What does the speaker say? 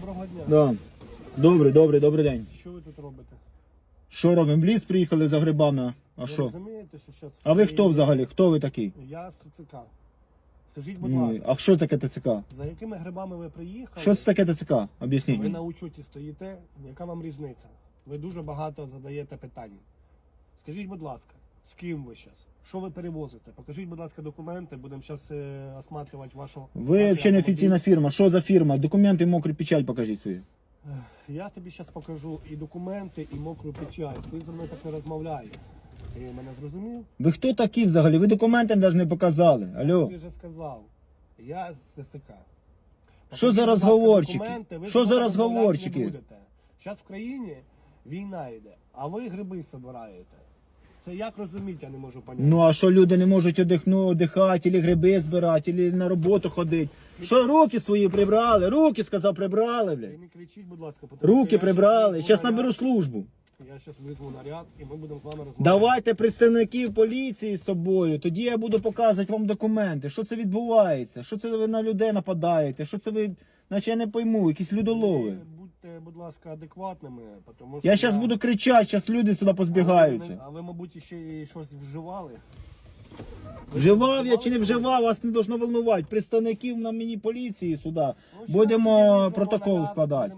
Доброго дня. Да. Добрий, добрий, добрий день. Що ви тут робите? Що робимо? В ліс приїхали за грибами. А ви що? розумієте, що зараз... А ви хто взагалі? Хто ви такий? Я з ЦЦК. Скажіть, будь Ні. ласка, А що таке ТЦК? за якими грибами ви приїхали? Що це таке ТЦК? Об'ясніть. Ви мені. на учуті стоїте, яка вам різниця? Ви дуже багато задаєте питань. Скажіть, будь ласка, з ким ви зараз? Що ви перевозите? Покажіть, будь ласка, документи, будемо зараз осматривати вашу. Ви взагалі не офіційна фірма. Що за фірма? Документи, мокрі печать покажіть свої. Я тобі зараз покажу і документи, і мокру печать. Ти зі мною так не розмовляєш. Ти мене зрозумів? Ви хто такі взагалі? Ви документи навіть не показали. Алло. Я вже сказав. Я з СТК. Що за розговорчики? Що за розговорчики? Зараз в країні війна йде, а ви гриби збираєте. Це як розуміти, я не можу поняти. Ну а що люди не можуть одихну, одихати, або гриби збирати, або на роботу ходити? Що руки свої прибрали? Руки, сказав, прибрали, Ви блядь. не кричіть, будь ласка, тому що Руки я прибрали. щас Зараз наберу службу. Я зараз визву наряд і ми будемо з вами розмовляти. Давайте представників поліції з собою. Тоді я буду показувати вам документи. Що це відбувається? Що це ви на людей нападаєте? Що це ви, наче я не пойму, якісь людолови. Будьте, будь ласка, адекватними, тому що Я зараз буду кричати, зараз люди сюди позбігаються. А ви, мабуть, ще й щось вживали? Вживав я чи не вживав, вас не должно волнувати. Представників на мені поліції сюди. Ну, Будемо протокол складати.